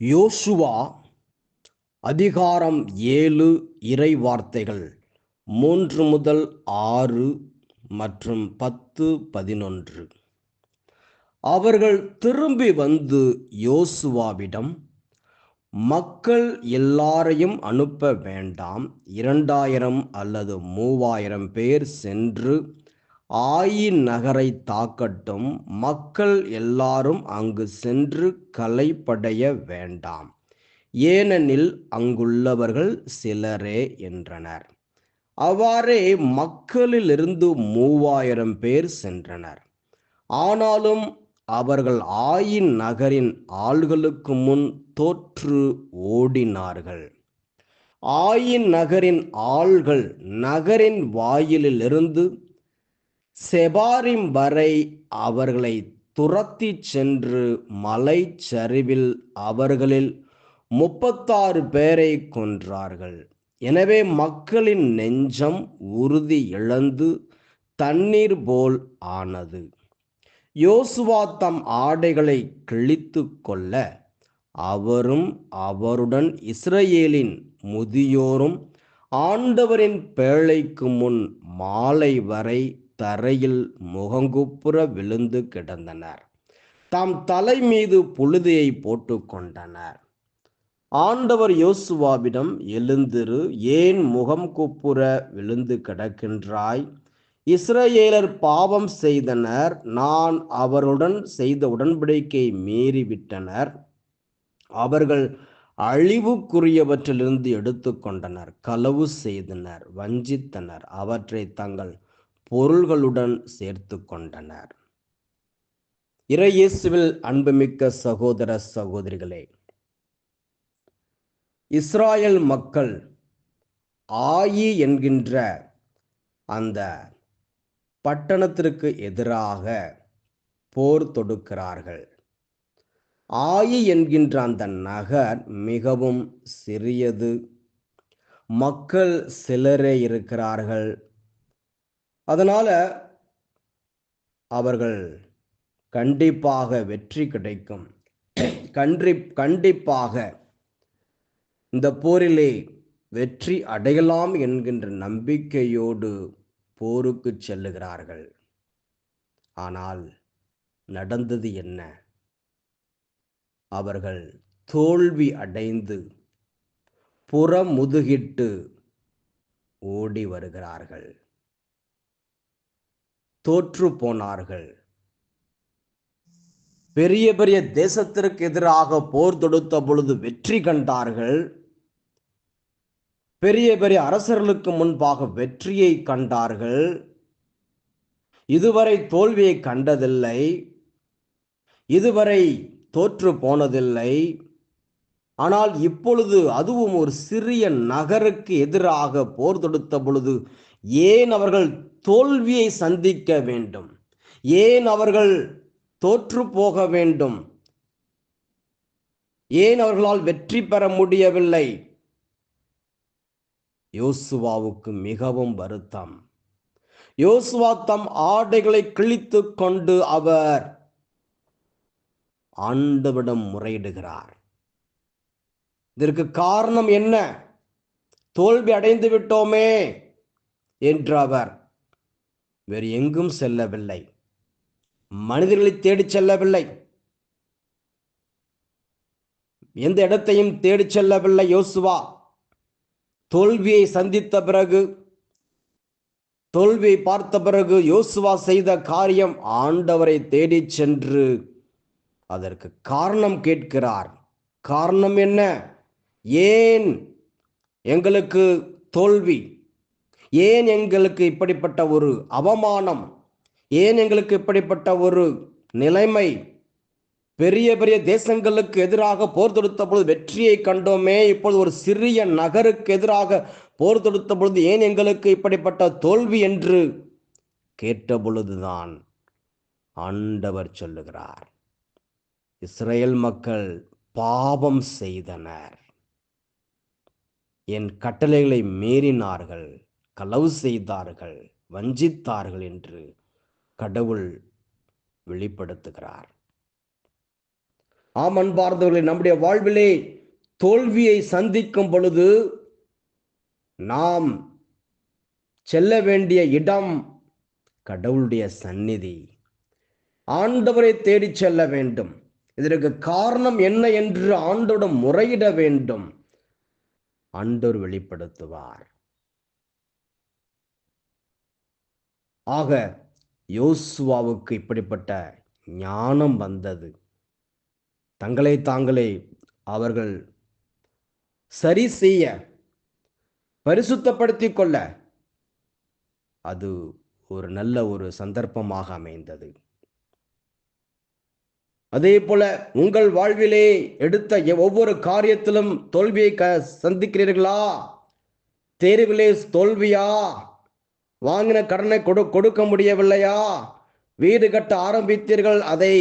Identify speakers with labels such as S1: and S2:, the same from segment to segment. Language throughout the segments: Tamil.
S1: யோசுவா அதிகாரம் ஏழு இறை வார்த்தைகள் மூன்று முதல் ஆறு மற்றும் பத்து பதினொன்று. அவர்கள் திரும்பி வந்து யோசுவாவிடம் மக்கள் எல்லாரையும் அனுப்ப வேண்டாம். இரண்டாயிரம் அல்லது மூவாயிரம் பேர் சென்று ஆயின் நகரை தாக்கட்டும் மக்கள் எல்லாரும் அங்கு சென்று கலைப்படைய வேண்டாம். ஏனெனில் அங்குள்ளவர்கள் சிலரே என்றனர். அவ்வாறே மக்களிலிருந்து மூவாயிரம் பேர் சென்றனர். ஆனாலும் அவர்கள் ஆயின் நகரின் ஆள்களுக்கு முன் தோற்று ஓடினார்கள். ஆயின் நகரின் ஆள்கள் நகரின் வாயிலிலிருந்து செபாரிம் வரை அவர்களை துரத்தி சென்று மலை சரிவில் அவர்களில் முப்பத்தாறு பேரை கொன்றார்கள். எனவே மக்களின் நெஞ்சம் உறுதி இழந்து தண்ணீர் போல் ஆனது. யோசுவா தம் ஆடைகளை கிழித்து கொள்ள அவரும் அவருடன் இஸ்ரேலின் முதியோரும் ஆண்டவரின் பேழைக்கு முன் மாலை வரை தரையில் முகங்குப்புற விழுந்து கிடந்தனர். தாம் தலை மீது புழுதியை போட்டு கொண்டனர். ஆண்டவர் யோசுவாவிடம் எழுந்திரு ஏன் முகம் குப்புற விழுந்து கிடக்கின்றாய்? இஸ்ரேலர் பாவம் செய்தனர் நான் அவருடன் செய்த உடன்படிக்கை மீறிவிட்டனர். அவர்கள் அழிவுக்குரியவற்றிலிருந்து எடுத்துக்கொண்டனர் களவு செய்தனர் வஞ்சித்தனர். அவற்றை தங்கள் பொருள்களுடன் சேர்த்து கொண்டனர் இறையேசுவில் அன்புமிக்க சகோதர சகோதரிகளே இஸ்ராயல் மக்கள் ஆயி என்கின்ற அந்த பட்டணத்திற்கு எதிராக போர் தொடுக்கிறார்கள். ஆயி என்கின்ற அந்த நகர் மிகவும் சிறியது. மக்கள் சிலரே இருக்கிறார்கள். அதனால அவர்கள் கண்டிப்பாக வெற்றி கிடைக்கும். கன்றி கண்டிப்பாக இந்த போரிலே வெற்றி அடையலாம் என்கின்ற நம்பிக்கையோடு போருக்கு செல்லுகிறார்கள். ஆனால் நடந்தது என்ன? அவர்கள் தோல்வி அடைந்து புறமுதுகிட்டு ஓடி வருகிறார்கள். தோற்று போனார்கள். பெரிய பெரிய தேசத்திற்கு எதிராக போர் தொடுத்த பொழுது வெற்றி கண்டார்கள். பெரிய பெரிய அரசர்களுக்கு முன்பாக வெற்றியை கண்டார்கள். இதுவரை தோல்வியை கண்டதில்லை. இதுவரை தோற்று போனதில்லை. ஆனால் இப்பொழுது அதுவும் ஒரு சிறிய நகருக்கு எதிராக போர் தொடுத்த பொழுது ஏன் அவர்கள் தோல்வியை சந்திக்க வேண்டும். ஏன் அவர்கள் தோற்று போக வேண்டும்? ஏன் அவர்களால் வெற்றி பெற முடியவில்லை? யோசுவாவுக்கு மிகவும் வருத்தம். யோசுவா தம் ஆடைகளை கிழித்து கொண்டு அவர் ஆண்டவிடம் முறையிடுகிறார். இதற்கு காரணம் என்ன? தோல்வி அடைந்து விட்டோமே! என்று அவர் வேறு எங்கும் செல்லவில்லை. மனிதர்களை தேடிச் செல்லவில்லை. எந்த இடத்தையும் தேடிச் செல்லவில்லை யோசுவா. தோல்வியை சந்தித்த பிறகு தோல்வியை பார்த்த பிறகு யோசுவா செய்த காரியம் ஆண்டவரை தேடிச் சென்று அதற்கு காரணம் கேட்கிறார். காரணம் என்ன? ஏன் எங்களுக்கு தோல்வி? ஏன் எங்களுக்கு இப்படிப்பட்ட ஒரு அவமானம்? ஏன் எங்களுக்கு இப்படிப்பட்ட ஒரு நிலைமை? பெரிய பெரிய தேசங்களுக்கு எதிராக போர் தொடுத்த பொழுது வெற்றியை கண்டோமே. இப்பொழுது ஒரு சிறிய நகருக்கு எதிராக போர் தொடுத்த பொழுது ஏன் எங்களுக்கு இப்படிப்பட்ட தோல்வி என்று கேட்ட பொழுதுதான் ஆண்டவர் சொல்லுகிறார். இஸ்ரேல் மக்கள் பாவம் செய்தனர். என் கட்டளைகளை மீறினார்கள். களவு செய்தார்கள் வஞ்சித்தார்கள் என்று கடவுள் வெளிப்படுத்துகிறார். ஆம் அன்பார்ந்தவர்களே நம்முடைய வாழ்விலே தோல்வியை சந்திக்கும் பொழுது நாம் செல்ல வேண்டிய இடம் கடவுளுடைய சந்நிதி. ஆண்டவரை தேடிச் செல்ல வேண்டும். இதற்கு காரணம் என்ன என்று ஆண்டோட முறையிட வேண்டும். ஆண்டவர் வெளிப்படுத்துவார். ஆக யோசுவாவுக்கு இப்படிப்பட்ட ஞானம் வந்தது. தங்களை தாங்களே அவர்கள் சரி செய்ய பரிசுத்தப்படுத்தி கொள்ள அது ஒரு நல்ல ஒரு சந்தர்ப்பமாக அமைந்தது. அதே போல உங்கள் வாழ்விலே எடுத்த ஒவ்வொரு காரியத்திலும் தோல்வியை க சந்திக்கிறீர்களா? தேர்விலே தோல்வியா? வாங்கின கடனை கொடு கொடுக்க முடியவில்லையா? வீடு கட்ட ஆரம்பித்தீர்கள் அதை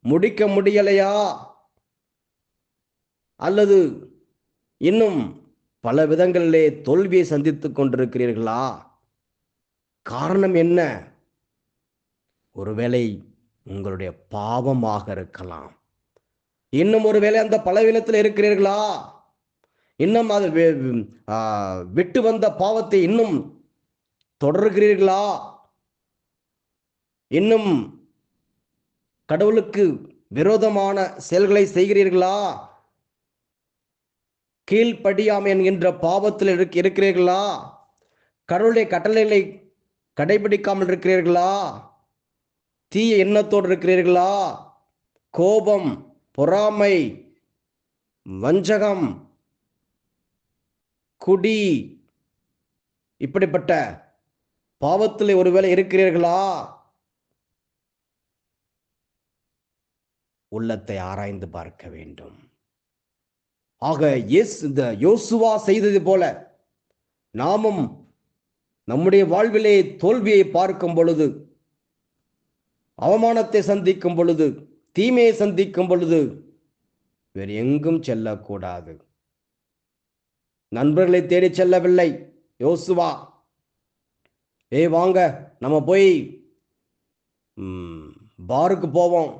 S1: முடிக்க முடியலையா? அல்லது இன்னும் பல விதங்களிலே தோல்வியை சந்தித்து கொண்டிருக்கிறீர்களா? காரணம் என்ன? ஒருவேளை உங்களுடைய பாவமாக இருக்கலாம். இன்னும் ஒருவேளை அந்த பலவீனத்தில் இருக்கிறீர்களா? இன்னும் அது விட்டு வந்த பாவத்தை இன்னும் தொடர்கிறீர்களா? இன்னும் கடவுளுக்கு விரோதமான செயல்களை செய்கிறீர்களா? கீழ்ப்படியாமை என்கின்ற பாவத்தில் இருக்க- இருக்கிறீர்களா? கடவுளுடைய கட்டளைகளை கடைபிடிக்காமல் இருக்கிறீர்களா? தீய எண்ணத்தோடு இருக்கிறீர்களா? கோபம் பொறாமை வஞ்சகம் குடி இப்படிப்பட்ட பாவத்தில் ஒருவேளை இருக்கிறீர்களா? உள்ளத்தை ஆராய்ந்து பார்க்க வேண்டும். ஆக எஸ் இந்த யோசுவா செய்தது போல நாமும் நம்முடைய வாழ்விலே தோல்வியை பார்க்கும் பொழுது அவமானத்தை சந்திக்கும் பொழுது தீமையை சந்திக்கும் பொழுது வேறு எங்கும் செல்லக்கூடாது. நண்பர்களை தேடி செல்லவில்லை. யோசுவா ஏய் வாங்க. நம்ம போய் பாருக்கு போவோம்.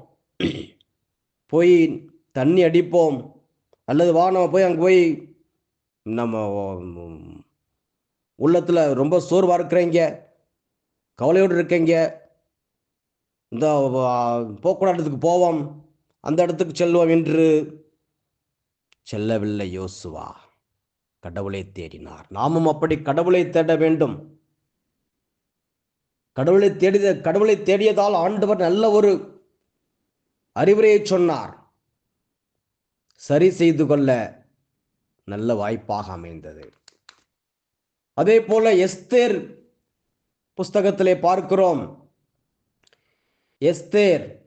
S1: போய் தண்ணி அடிப்போம். அல்லது வா நம்ம போய் அங்கே போய் நம்ம உள்ளத்தில் ரொம்ப சோர்வாக இருக்கிறீங்க. கவலையோடு இருக்கீங்க. இந்த போக்குவரத்து இடத்துக்கு போவோம். அந்த இடத்துக்கு செல்வோம் என்று செல்லவில்லை யோசுவா. கடவுளை தேடினார். நாமும் அப்படி கடவுளை தேட வேண்டும். கடவுளை தேடிய கடவுளை தேடியதால் ஆண்டவர் நல்ல ஒரு அறிவுரையை சொன்னார். சரி செய்து கொள்ள நல்ல வாய்ப்பாக அமைந்தது. அதே போல எஸ்தேர் புஸ்தகத்திலே பார்க்கிறோம். எஸ்தேர்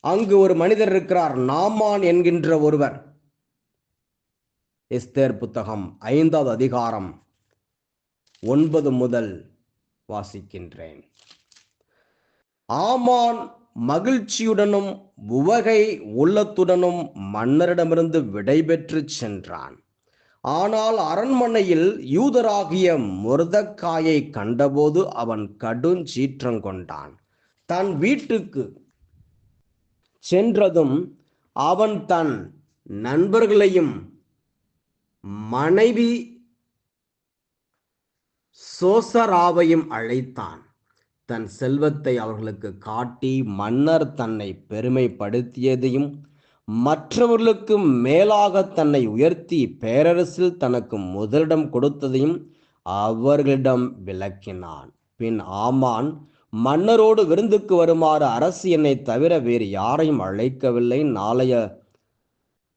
S1: அங்கு ஒரு மனிதர் இருக்கிறார் நாமான் என்கின்ற ஒருவர். எஸ்தேர் புத்தகம் ஐந்தாவது அதிகாரம் ஒன்பது முதல் வாசிக்கின்றேன். ஆமான் மகிழ்ச்சியுடனும் உவகை உள்ளத்துடனும் மன்னரிடமிருந்து விடைபெற்று சென்றான். ஆனால் அரண்மனையில் யூதராகிய முருதக்காயை கண்டபோது அவன் கடுஞ்சீற்றம் கொண்டான். தன் வீட்டுக்கு சென்றதும் அவன் தன் நண்பர்களையும் மனைவி சோசராவையும் அழைத்தான். தன் செல்வத்தை அவர்களுக்கு காட்டி மன்னர் தன்னை பெருமைப்படுத்தியதையும் மற்றவர்களுக்கு மேலாக தன்னை உயர்த்தி பேரரசில் தனக்கு முதலிடம் கொடுத்ததையும் அவர்களிடம் விளக்கினான். பின் ஆமான் மன்னரோடு விருந்துக்கு வருமாறு அரசு என்னை தவிர வேறு யாரையும் அழைக்கவில்லை. நாளைய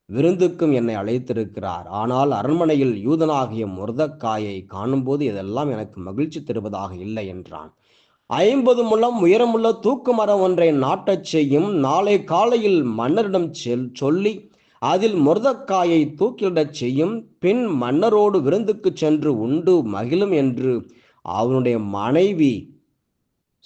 S1: விருந்துக்கும் என்னை அழைத்திருக்கிறார். ஆனால் அரண்மனையில் யூதனாகிய முருதக்காயை காணும்போது இதெல்லாம் எனக்கு மகிழ்ச்சி தருவதாக இல்லை என்றான். ஐம்பது முழம் உயரமுள்ள தூக்கு மரம் ஒன்றை நாட்டச் செய்யும் நாளை காலையில் மன்னரிடம் செல் சொல்லி அதில் முருதக்காயை தூக்கிலிடச் செய்யும் பின் மன்னரோடு விருந்துக்கு சென்று உண்டு மகிழும் என்று அவனுடைய மனைவி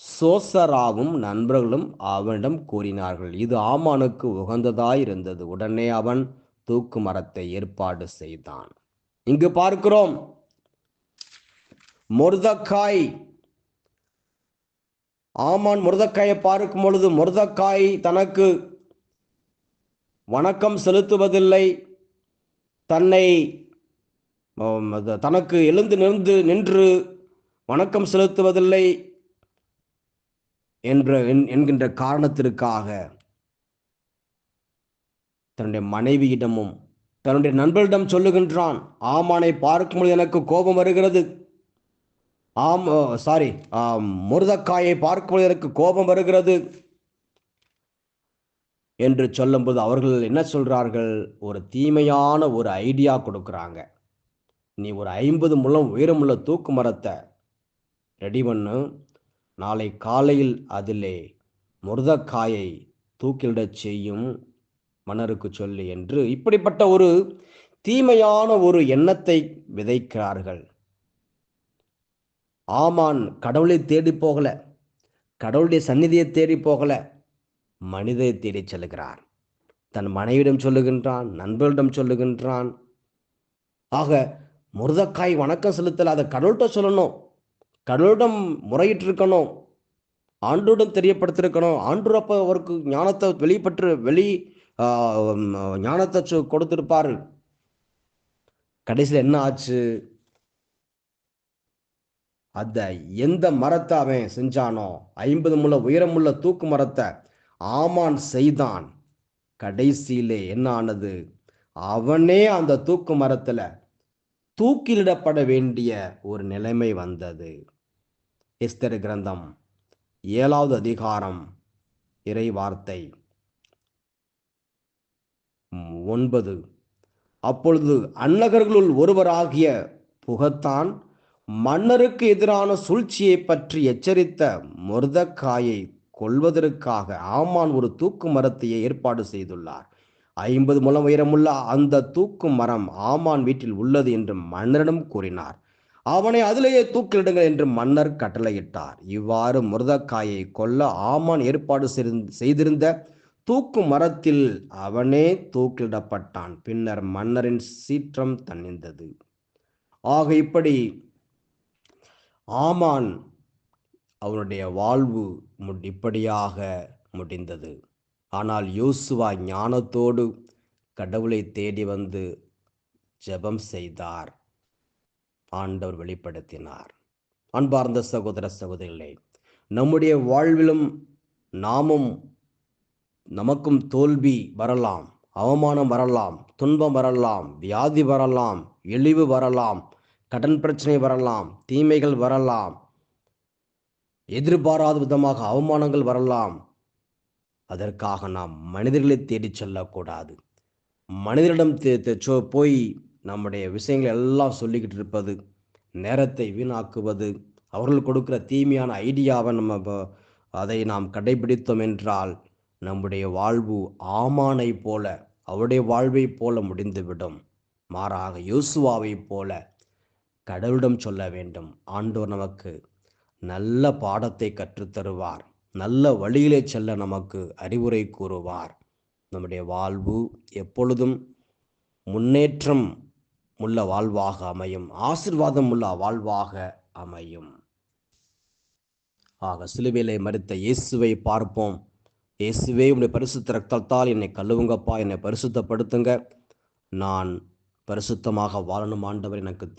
S1: சோசராவும் நண்பர்களும் அவனிடம் கூறினார்கள் இது ஆமானுக்கு உகந்ததாயிருந்தது. உடனே அவன் தூக்கு மரத்தை ஏற்பாடு செய்தான். இங்கு பார்க்கிறோம் முர்தக்காய் ஆமான் முருதக்காயை பார்க்கும் பொழுது முருதக்காய் தனக்கு வணக்கம் செலுத்துவதில்லை. தன்னை தனக்கு எழுந்து நின்று நின்று வணக்கம் செலுத்துவதில்லை. என்ற என்- என்கின்ற காரணத்திற்காக தன்னுடைய மனைவியிடமும் தன்னுடைய நண்பரிடம் சொல்லுகின்றான் ஆமானை பார்க்கும்போது எனக்கு கோபம் வருகிறது. ஆம் சாரி முருதக்காயை பார்க்கும்போது எனக்கு கோபம் வருகிறது. என்று சொல்லும்போது அவர்கள் என்ன சொல்றார்கள்? ஒரு தீமையான ஒரு ஐடியா கொடுக்குறாங்க. நீ ஒரு ஐம்பது முழம் உயரமுள்ள தூக்கு மரத்தை ரெடி பண்ணு. நாளை காலையில் அதிலே முருதக்காயை தூக்கிலிடச் செய்யும் மன்னருக்கு சொல்லி என்று இப்படிப்பட்ட ஒரு தீமையான ஒரு எண்ணத்தை விதைக்கிறார்கள். ஆமான் கடவுளை தேடி போகல. கடவுளுடைய சந்நிதியை தேடி போகல. மனிதை தேடி செல்கிறார். தன் மனைவியிடம் சொல்லுகின்றான் நண்பர்களிடம் சொல்லுகின்றான். ஆக முருதக்காய் வணக்கம் செலுத்தல அதை கடவுள்கிட்ட சொல்லணும். கடவுளிடம் முறையிட்டு இருக்கணும் தெரியப்படுத்திருக்கணும் ஆண்டூர் அப்ப அவருக்கு ஞானத்தை வெளிப்பட்டு வெளி ஞானத்தை சொ- கடைசியில் என்ன ஆச்சு? அந்த எந்த மரத்தை அவன் செஞ்சானோ ஐம்பது முள்ள உயரமுள்ள தூக்கு மரத்தை ஆமான் செய்தான். கடைசியிலே என்ன ஆனது? அவனே அந்த தூக்கு மரத்தில் தூக்கிலிடப்பட வேண்டிய ஒரு நிலைமை வந்தது. எஸ்தர் கிரந்தம் ஏழாவது அதிகாரம் இறை வார்த்தை. ஒன்பது. அப்பொழுது அன்னகர்களுள் ஒருவராகிய புகத்தான் மன்னருக்கு எதிரான சூழ்ச்சியை பற்றி எச்சரித்த முருதக்காயை கொல்வதற்காக ஆமான் ஒரு தூக்கு மரத்தையே ஏற்பாடு செய்துள்ளார். ஐம்பது முழம் உயரமுள்ள அந்த தூக்கு மரம் ஆமான் வீட்டில் உள்ளது என்று மன்னரிடம் கூறினார். அவனை அதிலேயே தூக்கிலிடுங்கள் என்று மன்னர் கட்டளையிட்டார். இவ்வாறு முருதக்காயை கொல்ல ஆமான் ஏற்பாடு செய்திருந்த- செய்திருந்த தூக்கு மரத்தில் அவனே தூக்கிலிடப்பட்டான். பின்னர் மன்னரின் சீற்றம் தணிந்தது. ஆக இப்படி ஆமான் அவனுடைய வாழ்வு மு- இப்படியாக முடிந்தது. ஆனால் யோசுவா ஞானத்தோடு கடவுளை தேடி வந்து ஜெபம் செய்தார். ஆண்டவர் வெளிப்படுத்தினார். அன்பார்ந்த சகோதர சகோதரிகளே நம்முடைய வாழ்விலும் நாமும் நமக்கும் தோல்வி வரலாம் அவமானம் வரலாம் துன்பம் வரலாம் வியாதி வரலாம் இழிவு வரலாம் கடன் பிரச்சனை வரலாம் தீமைகள் வரலாம் எதிர்பாராத விதமாக அவமானங்கள் வரலாம் அதற்காக நாம் மனிதர்களை தேடிச் செல்லக்கூடாது. மனிதரிடம் போய் நம்முடைய விஷயங்களை எல்லாம் சொல்லிக்கிட்டு இருப்பது நேரத்தை வீணாக்குவது அவர்கள் கொடுக்கிற தீமையான ஐடியாவை நம்ம அதை நாம் கடைபிடித்தோம் என்றால் நம்முடைய வாழ்வு ஆமானை போல அவருடைய வாழ்வை போல முடிந்துவிடும். மாறாக யோசுவாவைப் போல கடவுளிடம் சொல்ல வேண்டும். ஆண்டவர் நமக்கு நல்ல பாடத்தை கற்றுத்தருவார். நல்ல வழியிலே செல்ல நமக்கு அறிவுரை கூறுவார். நம்முடைய வாழ்வு எப்பொழுதும் முன்னேற்றம் உள்ள வாழ்வாக அமையும். ஆசிர்வாதம் உள்ள வாழ்வாக அமையும். ஆக சிலுவையிலே மறுத்த இயேசுவை பார்ப்போம். இயேசுவே உடைய பரிசுத்த ரத்தத்தால் என்னை கழுவுங்கப்பா என்னை பரிசுத்தப்படுத்துங்க. நான் பரிசுத்தமாக வாழணும் ஆண்டவர் எனக்கு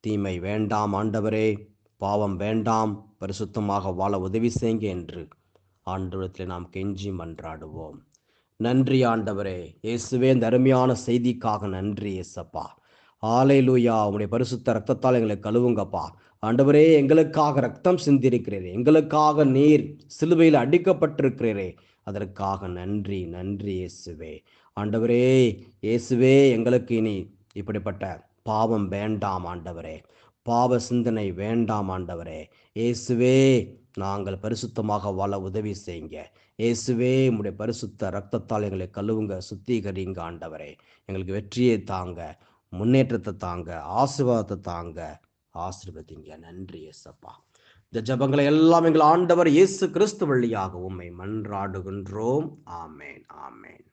S1: தீமை வேண்டாம் ஆண்டவரே. பாவம் வேண்டாம் பரிசுத்தமாக வாழ உதவி செய்யுங்க என்று ஆண்டவரத்தில் நாம் கெஞ்சி மன்றாடுவோம். நன்றி ஆண்டவரே. இயேசுவே இந்த அருமையான செய்திக்காக நன்றி இயேசப்பா. லூயா உன்னை பரிசுத்த ரத்தத்தால் எங்களை கழுவுங்கப்பா. ஆண்டவரே எங்களுக்காக ரத்தம் சிந்திருக்கிறீரே. எங்களுக்காக நீர் சிலுவையில் அடிக்கப்பட்டிருக்கிறீரே. அதற்காக நன்றி நன்றி இயேசுவே. ஆண்டவரே இயேசுவே எங்களுக்கு இனி இப்படிப்பட்ட பாவம் வேண்டாம் ஆண்டவரே. பாவ சிந்தனை வேண்டாம் ஆண்டவரே. இயேசுவே நாங்கள் பரிசுத்தமாக வாழ உதவி செய்யுங்க. இயேசுவே உங்களுடைய பரிசுத்த ரத்தத்தால் எங்களை கழுவுங்க சுத்திகரிங்க ஆண்டவரே. எங்களுக்கு வெற்றியை தாங்க முன்னேற்றத்தை தாங்க ஆசீர்வாதத்தை தாங்க. ஆசீர்வதிங்க. நன்றி இயேசப்பா. இந்த ஜபங்களை எல்லாம் எங்கள் ஆண்டவர் இயேசு கிறிஸ்து வழியாக உண்மை மன்றாடுகின்றோம். ஆமேன் ஆமேன்.